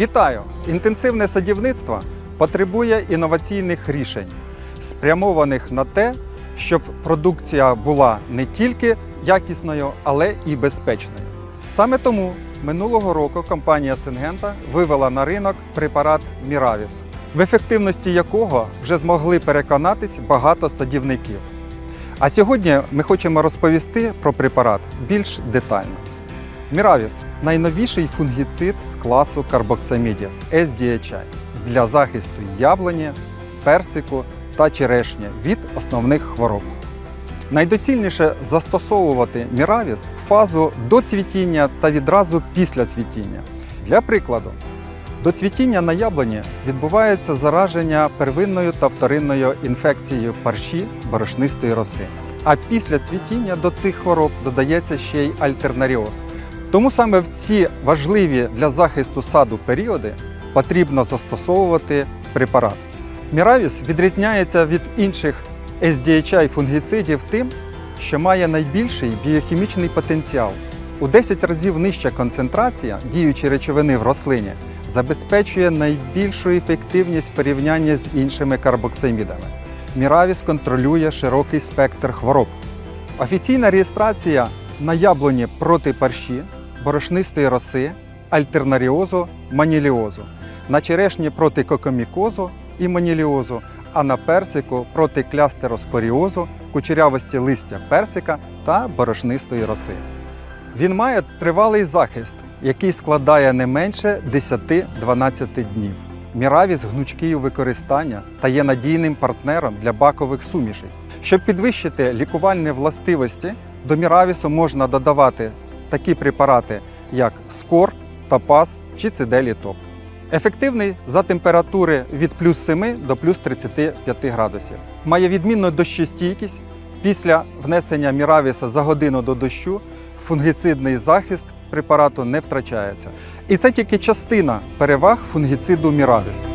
Вітаю! Інтенсивне садівництво потребує інноваційних рішень, спрямованих на те, щоб продукція була не тільки якісною, але і безпечною. Саме тому минулого року компанія Сингента вивела на ринок препарат Міравіс, в ефективності якого вже змогли переконатись багато садівників. А сьогодні ми хочемо розповісти про препарат більш детально. Міравіс найновіший фунгіцид з класу карбоксамідів SDHI для захисту яблуні, персику та черешні від основних хвороб. Найдоцільніше застосовувати міравіс в фазу до цвітіння та відразу після цвітіння. Для прикладу, до цвітіння на яблуні відбувається зараження первинною та вторинною інфекцією парші борошнистої роси. А після цвітіння до цих хвороб додається ще й альтернаріоз. Тому саме в ці важливі для захисту саду періоди потрібно застосовувати препарат. Міравіс відрізняється від інших SDHI фунгіцидів тим, що має найбільший біохімічний потенціал. У 10 разів нижча концентрація діючої речовини в рослині забезпечує найбільшу ефективність в порівнянні з іншими карбоксамідами. Міравіс контролює широкий спектр хвороб. Офіційна реєстрація на яблуні проти парші, борошнистої роси, альтернаріозу, маніліозу, на черешні проти кокомікозу і маніліозу, а на персику проти клястероспоріозу, кучерявості листя персика та борошнистої роси. Він має тривалий захист, який складає не менше 10-12 днів. Міравіс гнучкий у використання та є надійним партнером для бакових сумішей. Щоб підвищити лікувальні властивості, до міравісу можна додавати такі препарати, як скор, топаз чи цеделітоп. Ефективний за температури від плюс 7 до плюс 35 градусів. Має відмінну дощостійкість. Після внесення міравіса за годину до дощу фунгіцидний захист препарату не втрачається. І це тільки частина переваг фунгіциду міравіс.